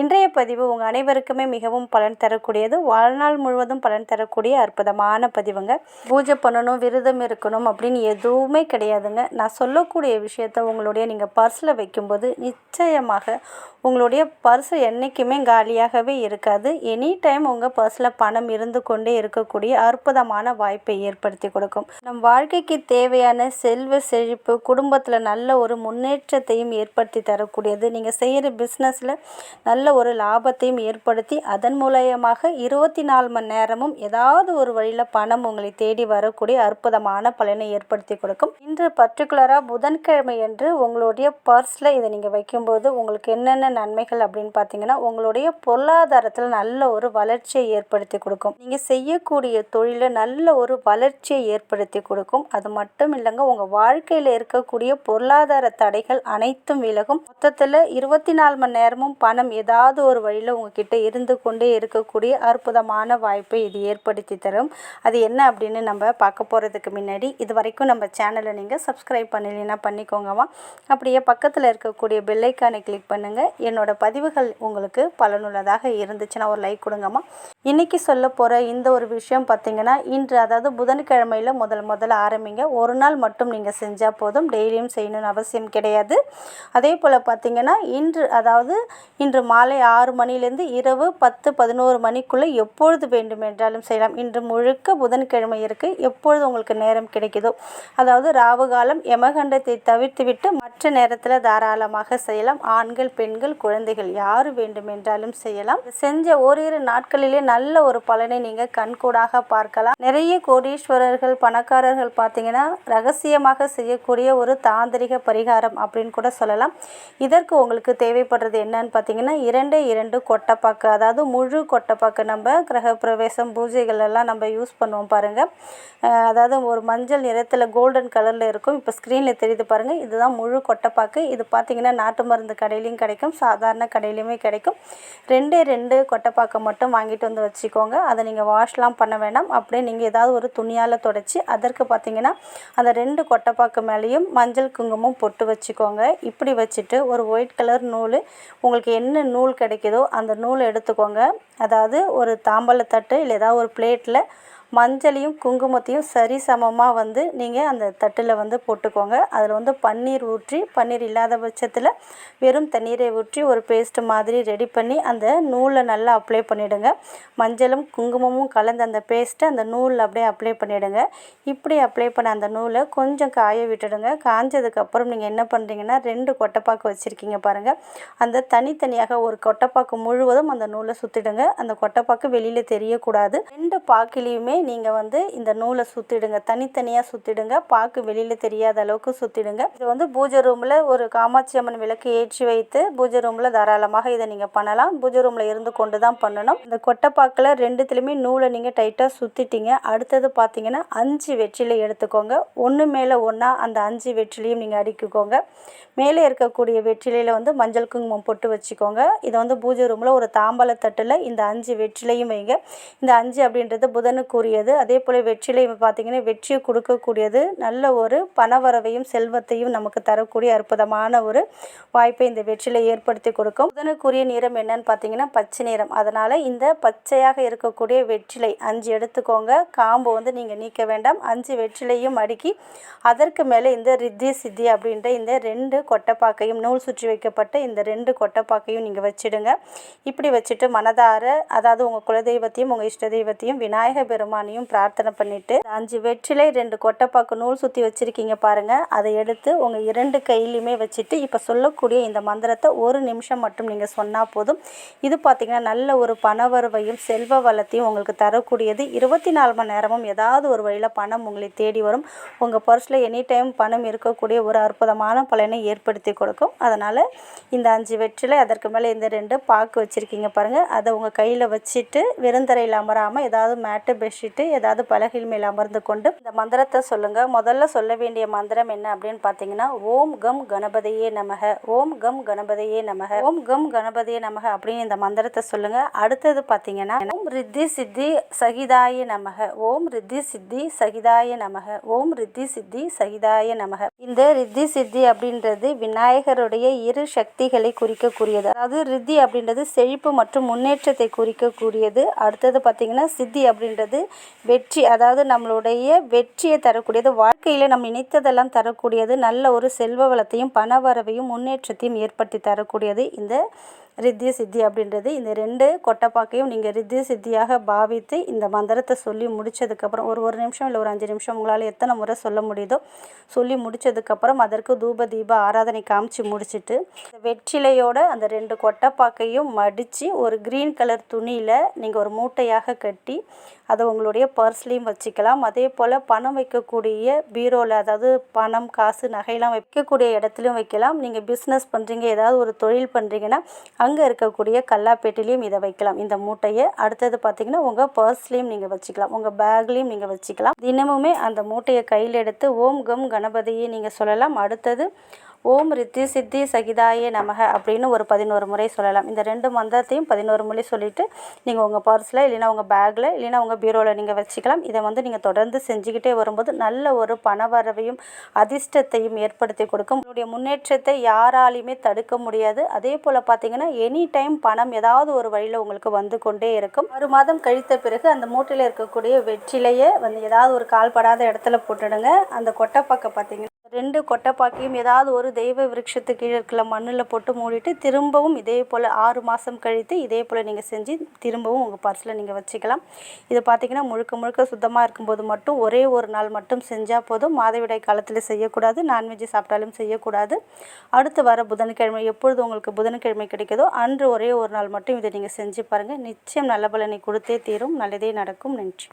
இன்றைய பதிவு உங்கள் அனைவருக்குமே மிகவும் பலன் தரக்கூடியது. வாழ்நாள் முழுவதும் பலன் தரக்கூடிய அற்புதமான பதிவுங்க. பூஜை பண்ணணும் விரதம் இருக்கணும் அப்படின்னு எதுவுமே கிடையாதுங்க. நான் சொல்லக்கூடிய விஷயத்த உங்களுடைய நீங்கள் பர்ஸில் வைக்கும்போது நிச்சயமாக உங்களுடைய பர்ஸ் என்றைக்குமே காலியாகவே இருக்காது. எனி டைம் உங்கள் பர்ஸில் பணம் இருந்து கொண்டே இருக்கக்கூடிய அற்புதமான வாய்ப்பை ஏற்படுத்தி கொடுக்கும். நம் வாழ்க்கைக்கு தேவையான செல்வ செழிப்பு குடும்பத்தில் நல்ல ஒரு முன்னேற்றத்தையும் ஏற்படுத்தி தரக்கூடியது. நீங்கள் செய்கிற பிஸ்னஸில் நல்ல ஒரு லாபத்தையும் ஏற்படுத்தி அதன் மூலயமாக இருபத்தி நாலு மணி நேரமும் ஏதாவது ஒரு வழியில் பணம் உங்களை தேடி வரக்கூடிய அற்புதமான பலனை ஏற்படுத்தி கொடுக்கும். இன்று பர்டிகுலராக புதன்கிழமை என்று உங்களுடைய பர்ஸில் இதை நீங்கள் வைக்கும்போது உங்களுக்கு என்னென்ன நன்மைகள் அப்படின்னு பார்த்தீங்கன்னா உங்களுடைய பொருளாதாரத்தில் நல்ல ஒரு வளர்ச்சியை ஏற்படுத்தி கொடுக்கும். நீங்கள் செய்யக்கூடிய தொழிலில் நல்ல ஒரு வளர்ச்சியை ஏற்படுத்தி கொடுக்கும். அது மட்டும் இல்லைங்க உங்கள் வாழ்க்கையில் இருக்கக்கூடிய பொருளாதார தடைகள் அனைத்தும் விலகும். மொத்தத்தில் இருபத்தி நாலு மணி நேரமும் பணம் ஏதாவது ஏதாவது ஒரு வழியில் உங்ககிட்ட இருந்து கொண்டே இருக்கக்கூடிய அற்புதமான வாய்ப்பை இது ஏற்படுத்தி தரும். அது என்ன அப்படின்னு நம்ம பார்க்க போகிறதுக்கு முன்னாடி இது வரைக்கும் நம்ம சேனலை நீங்கள் சப்ஸ்கிரைப் பண்ணலைன்னா பண்ணிக்கோங்கம்மா. அப்படியே பக்கத்தில் இருக்கக்கூடிய பெல்லைக்கானை கிளிக் பண்ணுங்கள் என்னோடய பதிவுகள் உங்களுக்கு பலனுள்ளதாக இருந்துச்சுன்னா ஒரு லைக் கொடுங்கம்மா. இன்றைக்கி சொல்ல போகிற இந்த ஒரு விஷயம் பார்த்தீங்கன்னா இன்று அதாவது புதன்கிழமையில் முதல் முதல்ல ஆரம்பிங்க. ஒரு நாள் மட்டும் நீங்கள் செஞ்சால் போதும். டெய்லியும் செய்யணும்னு அவசியம் கிடையாது. அதே போல் பார்த்திங்கன்னா இன்று அதாவது இன்று மாலை காலை ஆறு மணிலேருந்து இரவு பத்து பதினோரு மணிக்குள்ளே எப்பொழுது வேண்டுமென்றாலும் செய்யலாம். இன்று முழுக்க புதன்கிழமை இருக்குது எப்பொழுது உங்களுக்கு நேரம் கிடைக்குதோ அதாவது ராவு காலம் யமகண்டத்தை தவிர்த்துவிட்டு மற்ற நேரத்தில் தாராளமாக செய்யலாம். ஆண்கள் பெண்கள் குழந்தைகள் யார் வேண்டுமென்றாலும் செய்யலாம். செஞ்ச ஓரிரு நாட்களிலே நல்ல ஒரு பலனை நீங்கள் கண்கூடாக பார்க்கலாம். நிறைய கோடீஸ்வரர்கள் பணக்காரர்கள் பார்த்தீங்கன்னா ரகசியமாக செய்யக்கூடிய ஒரு தாந்திரிக பரிகாரம் அப்படின்னு கூட சொல்லலாம். இதற்கு உங்களுக்கு தேவைப்படுறது என்னன்னு பார்த்தீங்கன்னா இரண்டே இரண்டு கொட்டைப்பாக்கு அதாவது முழு கொட்டைப்பாக்கு நம்ம கிரகப்பிரவேசம் பூஜைகள் எல்லாம் நம்ம யூஸ் பண்ணுவோம் பாருங்கள் அதாவது ஒரு மஞ்சள் நிறத்தில் கோல்டன் கலரில் இருக்கும். இப்போ ஸ்க்ரீனில் தெரியுது பாருங்கள் இதுதான் முழு கொட்டைப்பாக்கு. இது பார்த்தீங்கன்னா நாட்டு மருந்து கடையிலையும் கிடைக்கும். சாதாரண கடையிலையுமே கிடைக்கும். ரெண்டே ரெண்டு கொட்டைப்பாக்கை மட்டும் வாங்கிட்டு வந்து வச்சுக்கோங்க. அதை நீங்கள் வாஷ்லாம் பண்ண வேண்டாம் அப்படியே நீங்கள் ஏதாவது ஒரு துணியால் தொடச்சி அதற்கு பார்த்தீங்கன்னா அந்த ரெண்டு கொட்டைப்பாக்கு மேலேயும் மஞ்சள் குங்குமம் பொட்டு வச்சுக்கோங்க. இப்படி வச்சுட்டு ஒரு ஒயிட் கலர் நூல் உங்களுக்கு என்ன நூல் கிடைக்குதோ அந்த நூலை எடுத்துக்கோங்க. அதாவது ஒரு தாம்பாளத்தட்டு இல்லை ஏதாவது ஒரு பிளேட்டில் மஞ்சளையும் குங்குமத்தையும் சரி சமமாக வந்து நீங்கள் அந்த தட்டில் வந்து போட்டுக்கோங்க. அதில் வந்து பன்னீர் ஊற்றி பன்னீர் இல்லாத பட்சத்தில் வெறும் தண்ணீரை ஊற்றி ஒரு பேஸ்ட் மாதிரி ரெடி பண்ணி அந்த நூலை நல்லா அப்ளை பண்ணிவிடுங்க மஞ்சளும் குங்குமமும் கலந்த அந்த பேஸ்ட்டை அந்த நூலில் அப்படியே அப்ளை பண்ணிவிடுங்க இப்படி அப்ளை பண்ண அந்த நூலை கொஞ்சம் காய விட்டுடுங்க. காஞ்சதுக்கப்புறம் நீங்கள் என்ன பண்ணுறீங்கன்னா ரெண்டு கொட்டைப்பாக்கு வச்சுருக்கீங்க பாருங்கள் அந்த தனித்தனியாக ஒரு கொட்டைப்பாக்கு முழுவதும் அந்த நூலை சுற்றிடுங்க அந்த கொட்டைப்பாக்கு வெளியில் தெரியக்கூடாது. ரெண்டு பாக்கிலையுமே நீங்கள் வந்து இந்த நூலை சுற்றிடுங்க தனித்தனியாக சுற்றிடுங்க பாக்கு வெளியில் தெரியாத அளவுக்கு சுற்றிடுங்க இது வந்து பூஜை ரூமில் ஒரு காமாட்சி அம்மன் விளக்கு ஏற்றி வைத்து பூஜை ரூமில் தாராளமாக இதை நீங்கள் பண்ணலாம். பூஜை ரூமில் இருந்து கொண்டு தான் பண்ணணும். இந்த கொட்டைப்பாக்கில் ரெண்டுத்துலேயுமே நூலை நீங்கள் டைட்டாக சுற்றிட்டீங்க அடுத்தது பார்த்தீங்கன்னா அஞ்சு வெற்றிலை எடுத்துக்கோங்க. ஒன்று மேலே ஒன்றா அந்த அஞ்சு வெற்றிலையும் நீங்கள் அடிக்கிக்கோங்க. மேலே இருக்கக்கூடிய வெற்றிலையில் வந்து மஞ்சள் குங்குமம் போட்டு வச்சுக்கோங்க. இதை வந்து பூஜை ரூமில் ஒரு தாம்பலத்தட்டில் தட்டில் இந்த அஞ்சு வெற்றிலையும் வைங்க. இந்த அஞ்சு அப்படின்றது புதனுக்குரிய கொடுக்கக்கூடியது அதே போல் வெற்றிலை பார்த்தீங்கன்னா வெற்றியை கொடுக்கக்கூடியது. நல்ல ஒரு பணவரவையும் செல்வத்தையும் நமக்கு தரக்கூடிய அற்புதமான ஒரு வாய்ப்பை இந்த வெற்றிலை ஏற்படுத்தி கொடுக்கும். புதனுக்குரிய நிறம் என்னன்னு பார்த்தீங்கன்னா பச்சை நிறம் அதனால் இந்த பச்சையாக இருக்கக்கூடிய வெற்றிலை அஞ்சு எடுத்துக்கோங்க. காம்பு வந்து நீங்கள் நீக்க வேண்டாம். அஞ்சு வெற்றிலையும் அடுக்கி அதற்கு மேலே இந்த ரித்தி சித்தி அப்படின்ற இந்த ரெண்டு கொட்டைப்பாக்கையும் நூல் சுற்றி வைக்கப்பட்ட இந்த ரெண்டு கொட்டைப்பாக்கையும் நீங்கள் வச்சிடுங்க. இப்படி வச்சுட்டு மனதார அதாவது உங்கள் குலதெய்வத்தையும் உங்கள் இஷ்ட தெய்வத்தையும் விநாயக பெருமானையும் பிரார்த்தனை பண்ணிட்டு அஞ்சு வெற்றிலை ரெண்டு கொட்டைப்பாக்கு நூல் சுற்றி வச்சிருக்கீங்க பாருங்க. அதை எடுத்து உங்கள் இரண்டு கையிலையுமே வச்சுட்டு இப்போ சொல்லக்கூடிய இந்த மந்திரத்தை ஒரு நிமிஷம் மட்டும் நீங்கள் சொன்னால் போதும். இது பார்த்தீங்கன்னா நல்ல ஒரு பணவரவையும் செல்வ வளத்தையும் உங்களுக்கு தரக்கூடியது. இருபத்தி நாலு மணி நேரமும் ஏதாவது ஒரு வழியில் பணம் உங்களை தேடி வரும். உங்கள் பர்ஸில் எனி டைம் பணம் இருக்கக்கூடிய ஒரு அற்புதமான பலனை ஏற்படுத்தி கொடுக்கும். அதனால் இந்த அஞ்சு வெற்றிலை அதற்கு மேலே இந்த ரெண்டு பாக்கு வச்சுருக்கீங்க பாருங்கள் அதை உங்கள் கையில் வச்சுட்டு வெறுந்தரையில் அமராமல் ஏதாவது மேட்டு பெட்ஷீட் வச்சுட்டு ஏதாவது பலகையில் மேல் அமர்ந்து கொண்டு இந்த மந்திரத்தை சொல்லுங்கள் முதல்ல சொல்ல வேண்டிய மந்திரம் என்ன அப்படின்னு பார்த்தீங்கன்னா ஓம் கம் கணபதியே நமக ஓம் கம் கணபதியே நமக ஓம் கம் கணபதியே நமக அப்படின்னு இந்த மந்திரத்தை சொல்லுங்கள் அடுத்தது பார்த்தீங்கன்னா ஓம் ரித்தி சித்தி சகிதாய நமக ஓம் ரித்தி சித்தி சகிதாய நமக ஓம் ரித்தி சித்தி சகிதாய நமக. இந்த ரித்தி சித்தி அப்படின்றது விநாயகருடைய இரு சக்திகளை குறிக்கக்கூடியது. அதாவது ரித்தி அப்படின்றது செழிப்பு மற்றும் முன்னேற்றத்தை குறிக்கக்கூடியது. அடுத்தது பார்த்தீங்கன்னா சித்தி அப்படின்றது வெற்றி அதாவது நம்மளுடைய வெற்றியை தரக்கூடியது வாழ்க்கையில் நம்ம நினைத்ததெல்லாம் தரக்கூடியது நல்ல ஒரு செல்வ வளத்தையும் பணவரவையும் முன்னேற்றத்தையும் ஏற்படுத்தி தரக்கூடியது இந்த ரித்தி சித்தி அப்படின்றது இந்த ரெண்டு கொட்டைப்பாக்கையும் நீங்கள் ரித்தி சித்தியாக பாவித்து இந்த மந்திரத்தை சொல்லி முடிச்சதுக்கப்புறம் ஒரு ஒரு நிமிஷம் இல்லை ஒரு அஞ்சு நிமிஷம் உங்களால் எத்தனை முறை சொல்ல முடியுதோ சொல்லி முடிச்சதுக்கப்புறம் அதற்கு தூப தீப ஆராதனை காமிச்சு முடிச்சிட்டு வெற்றிலையோட அந்த ரெண்டு கொட்டைப்பாக்கையும் மடித்து ஒரு க்ரீன் கலர் துணியில் நீங்கள் ஒரு மூட்டையாக கட்டி அதை உங்களுடைய பர்ஸ்லேயும் வச்சுக்கலாம். அதே போல் பணம் வைக்கக்கூடிய பீரோவில் அதாவது பணம் காசு நகையெல்லாம் வைக்கக்கூடிய இடத்துலையும் வைக்கலாம். நீங்கள் பிஸ்னஸ் பண்ணுறீங்க ஏதாவது ஒரு தொழில் பண்ணுறீங்கன்னா அங்கே இருக்கக்கூடிய கல்லாப்பேட்டிலையும் இதை வைக்கலாம். இந்த மூட்டையை அடுத்தது பார்த்தீங்கன்னா உங்கள் பர்ஸ்லேயும் நீங்கள் வச்சுக்கலாம். உங்கள் பேக்லேயும் நீங்கள் வச்சுக்கலாம். தினமுமே அந்த மூட்டையை கையில் எடுத்து ஓம் கம் கணபதியை நீங்கள் சொல்லலாம். அடுத்தது ஓம் ரித்தி சித்தி சகிதாய நமக அப்படின்னு ஒரு பதினோரு முறை சொல்லலாம். இந்த ரெண்டு மந்திரத்தையும் பதினோரு முறை சொல்லிவிட்டு நீங்கள் உங்கள் பர்ஸில் இல்லைன்னா உங்கள் பேக்கில் இல்லைன்னா உங்கள் பீரோவில் நீங்கள் வச்சுக்கலாம். இதை வந்து நீங்கள் தொடர்ந்து செஞ்சுக்கிட்டே வரும்போது நல்ல ஒரு பணவரவையும் அதிர்ஷ்டத்தையும் ஏற்படுத்தி கொடுக்கும். உங்களுடைய முன்னேற்றத்தை யாராலையுமே தடுக்க முடியாது. அதே போல் பார்த்தீங்கன்னா எனி டைம் பணம் ஏதாவது ஒரு வழியில் உங்களுக்கு வந்து கொண்டே இருக்கும். ஒரு மாதம் கழித்த பிறகு அந்த மூட்டையில் இருக்கக்கூடிய வெற்றிலையே வந்து ஏதாவது ஒரு கால்படாத இடத்துல போட்டுடுங்க. அந்த கொட்டைப்பாக்கை பார்த்தீங்கன்னா ரெண்டு கொட்டைப்பாக்கையும் ஏதாவது ஒரு தெய்வ விருட்சத்து கீழே இருக்கிற மண்ணில் போட்டு மூடிட்டு திரும்பவும் இதே போல் ஆறு மாதம் கழித்து இதே போல் நீங்கள் செஞ்சு திரும்பவும் உங்கள் பர்ஸில் நீங்கள் வச்சுக்கலாம். இது பார்த்திங்கன்னா முழுக்க முழுக்க சுத்தமாக இருக்கும்போது மட்டும் ஒரே ஒரு நாள் மட்டும் செஞ்சால் போதும். மாதவிடாய் காலத்தில் செய்யக்கூடாது நான்வெஜ் சாப்பிட்டாலும் செய்யக்கூடாது. அடுத்து வர புதன்கிழமை எப்பொழுது உங்களுக்கு புதன்கிழமை கிடைக்குதோ அன்று ஒரே ஒரு நாள் மட்டும் இதை நீங்கள் செஞ்சு பாருங்கள் நிச்சயம் நல்ல பலனை கொடுத்தே தீரும். நல்லதே நடக்கும். நன்றி.